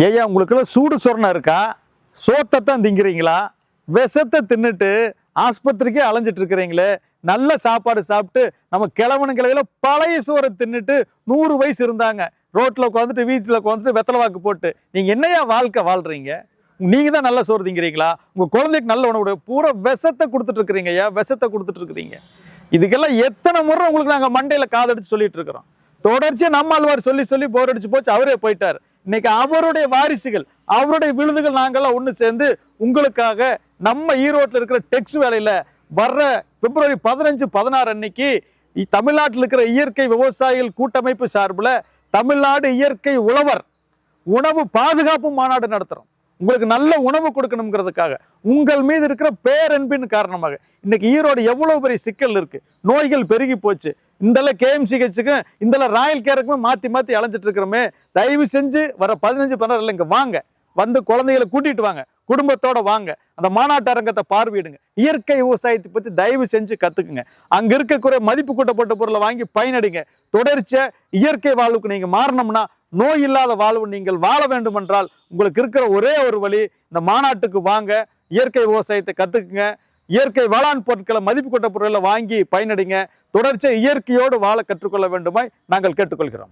ஐயா உங்களுக்குலாம் சூடு சொரணம் இருக்கா? சோத்தை தான் திங்கிறீங்களா? விஷத்தை தின்னுட்டு ஆஸ்பத்திரிக்கே அலைஞ்சிட்டு இருக்கிறீங்களே. நல்ல சாப்பாடு சாப்பிட்டு நம்ம கிழவனு கிளையில பழைய சோறை தின்னுட்டு நூறு வயசு இருந்தாங்க. ரோட்டில் உட்காந்துட்டு வீட்டில் உட்காந்துட்டு வெத்தலை வாக்கு போட்டு நீங்கள் என்னையா வாழ்க்கை வாழ்றீங்க? நீங்கள் தான் நல்ல சோறு திங்கிறீங்களா? உங்கள் குழந்தைக்கு நல்ல உணவு பூரா விஷத்தை கொடுத்துட்டு இருக்கிறீங்க ஐயா விஷத்தை கொடுத்துட்டு இருக்கிறீங்க. இதுக்கெல்லாம் எத்தனை முறை உங்களுக்கு நாங்கள் மண்டையில் காதடிச்சு சொல்லிட்டு இருக்கிறோம். தொடர்ச்சியா நம்மாழ்வார் சொல்லி சொல்லி போர் அடிச்சு போச்சு அவரே போயிட்டார். இன்னைக்கு அவருடைய வாரிசுகள் அவருடைய விழுதுகள் நாங்கள்லாம் ஒன்று சேர்ந்து உங்களுக்காக நம்ம ஈரோட்டில் இருக்கிற டெக்ஸ் வேலையில் வர்ற பிப்ரவரி பதினஞ்சு பதினாறு அன்னைக்கு தமிழ்நாட்டில் இருக்கிற இயற்கை விவசாயிகள் கூட்டமைப்பு சார்பில் தமிழ்நாடு இயற்கை உழவர் உணவு பாதுகாப்பு மாநாடு நடத்துகிறோம் உங்களுக்கு நல்ல உணவு கொடுக்கணுங்கிறதுக்காக. உங்கள் மீது இருக்கிற பேரன்பின் காரணமாக. இன்னைக்கு ஈரோடு எவ்வளோ பெரிய சிக்கல் இருக்குது நோய்கள் பெருகி போச்சு. இந்தல கேஎம்சிஹெச்சுக்கும் இந்தல ராயல் கேருக்கும் மாற்றி மாற்றி அலைஞ்சிட்டு இருக்கிறோமே தயவு செஞ்சு வர பதினஞ்சு பதினாறுல இங்கே வாங்க. வந்து குழந்தைகளை கூட்டிட்டு வாங்க. குடும்பத்தோட வாங்க. அந்த மாநாட்டு அரங்கத்தை பார்வையிடுங்க. இயற்கை விவசாயத்தை பற்றி தயவு செஞ்சு கற்றுக்குங்க அங்கே இருக்கக்கூடிய மதிப்பு கூட்டப்பட்ட பொருளை வாங்கி பயனடைங்க. தொடர்ச்சியாக இயற்கை வாழ்வுக்கு நீங்கள் மாறணும்னா நோய் இல்லாத வாழ்வு நீங்கள் வாழ வேண்டும் என்றால் உங்களுக்கு இருக்கிற ஒரே ஒரு வழி இந்த மாநாட்டுக்கு வாங்க. இயற்கை விவசாயத்தை கற்றுக்குங்க இயற்கை வேளாண் பொருட்களை மதிப்பு கூட்ட பொருட்களை வாங்கி பயனடைங்க. தொடர்ச்சியாக இயற்கையோடு வாழ கற்றுக்கொள்ள வேண்டுமாய் நாங்கள் கேட்டுக்கொள்கிறோம்.